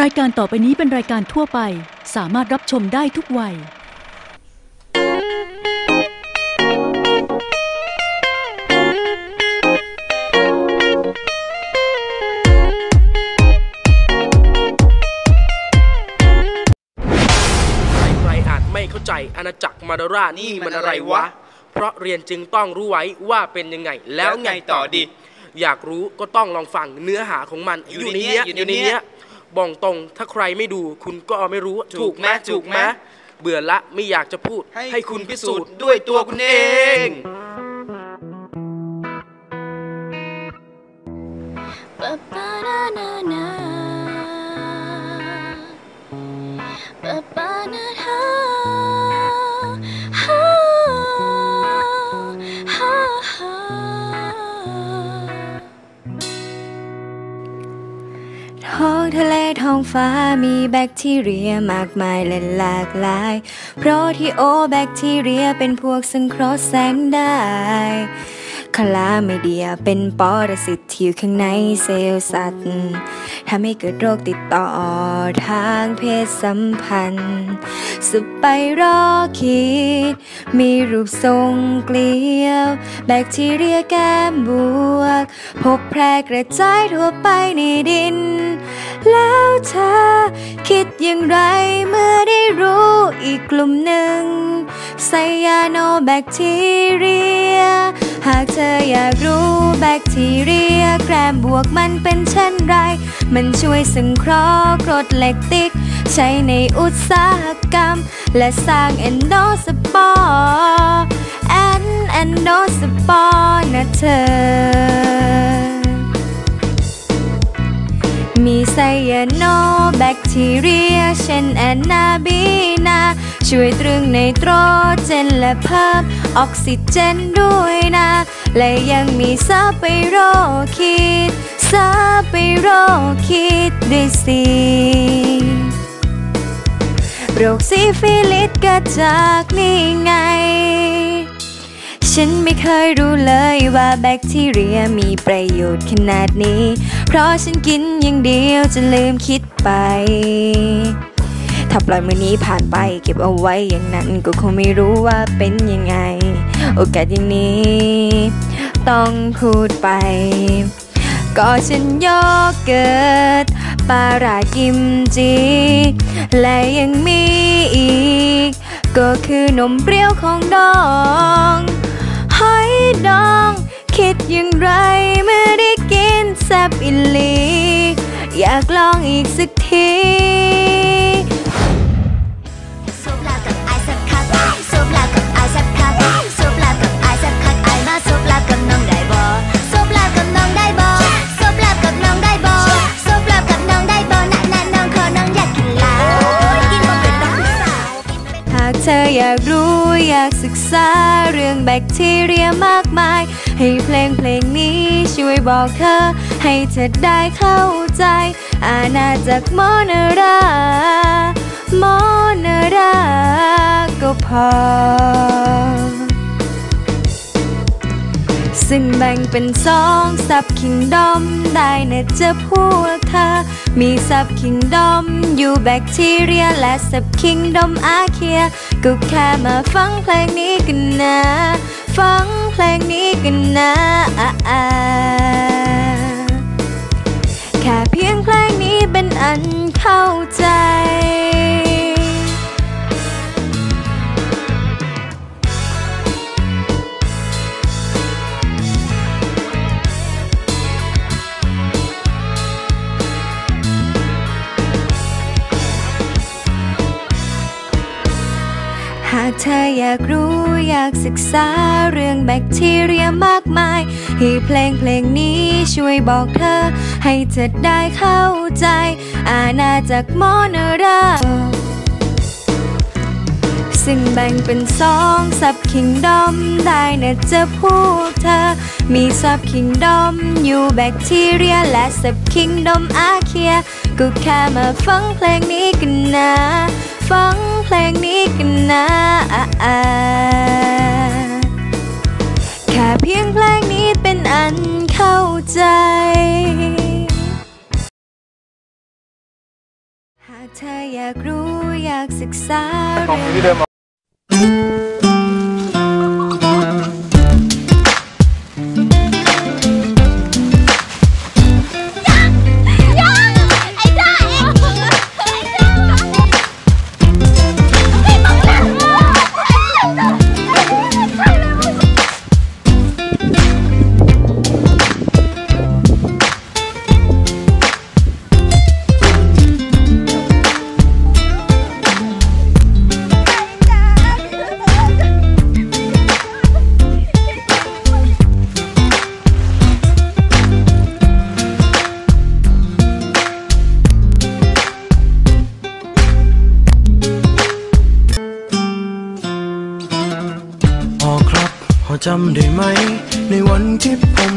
รายการต่อไปนี้เป็นรายการทั่วไป สามารถรับชมได้ทุกวัย ใครๆอาจไม่เข้าใจอาณาจักรมาดารานี่มันอะไรวะ เพราะเรียนจึงต้องรู้ไว้ว่าเป็นยังไง แล้วไงต่อดี อยากรู้ก็ต้องลองฟังเนื้อหาของมันอยู่ในในเนี้ยอยู่ในในเนี้ย บอกตรง ถ้าใครไม่ดูคุณก็ไม่รู้ถูถูกกไหไหมมถูถูกกไหไหมมเบื่อละไม่อยากจะพูด ให้ให้คุคุณณพิพิสูสูจจน์น์ด้ด้ววยยตัตัววคุคุณณเอเองง Ba-ba-na-na-na. Ba-ba-na-na. Ha, ท้องทะเลท้องฟ้ามีแบคทีเรียมากมายและหลากหลาย เพราะทีโอแบคทีเรียเป็นพวกสังเคราะห์แสงได้คลาไมเดียเป็นปรสิตที่อยู่ข้างในเซลล์สัตว์ ทำให้เกิดโรคติดต่อทางเพศสัมพันธ์ สไปโรคีดมีรูปทรงเกลียว แบคทีเรียแก้มบวก พบแพร่กระจายทั่วไปในดิน แล้วเธอคิดอย่างไรเมื่อได้รู้อีกกลุ่มหนึ่ง ไซยาโนแบคทีเรีย หากเธออยากรู้แบคทีเรีย แกรมบวกมันเป็นเช่นไร มันช่วยสังเคราะห์กรดเหล็กติก ใช้ในอุตสาหกรรม และสร้างเอนโดสปอร์แอนเอนโดสปอร์นะเธอ มีไซยาโน คทีเรีย เช่นแอนนาบีนา ช่วยตรึงไนโตรเจนและเพิ่มออกซิเจนด้วยนะ และยังมีซาไปโรคิดซาไปโรคิดด้วยสิโรคซิฟิลิสก็จากนี่ไง ฉันไม่เคยรู้เลยว่าแบคทีเรียมีประโยชน์ขนาดนี้ เพราะฉันกินอย่างเดียวจะลืมคิดไป ถ้าปล่อยมือนี้ผ่านไปเก็บเอาไว้อย่างนั้นก็คงไม่รู้ว่าเป็นยังไง โอกาสอย่างนี้ ต้องพูดไป ก็ฉันโยเกิร์ตปลารากิมจี และยังมีอีก ก็คือนมเปรี้ยวของดอง หอยดอง คิดอย่างไรเมื่อได้กินแซบอิลลีอยากลองอีกสักที อยากรู้อยากศึกษาเรื่องแบคทีเรียมากมาย ให้เพลงเพลงนี้ช่วยบอกเธอ ให้เธอได้เข้าใจ อาณาจักรโมนาราโมนาราก็พอซึ่งแบ่งเป็นสองซับคิงดอมได้นะจะพวกเธอ มีซับคิงดอมอยู่แบคทีเรีย และซับคิงดอมอาเคีย ก็แค่มาฟังเพลงนี้กันนะ ฟังเพลงนี้กันนะอะากเธออยากรู้อยากศึกษาเรื่องแบคทีเรียมากมาย ให้เพลงเพลงนี้ช่วยบอกเธอ ให้เธอได้เข้าใจ อาณาจักรโมนาราซึ่งแบ่งเป็นสองซับคิงดอมได้นะจะพวกเธอ มีซับคิงดอมอยู่แบคทีเรีย และซับคิงดอมอาเคีย ก็แค่มาฟังเพลงนี้กันนะ ฟังเพลงนี้กันนะแค่เพียงเพลงนี้เป็นอันเข้าใจ หากเธออยากรู้อยากศึกษาเรื่อง จำได้ไหม ในวันที่ผม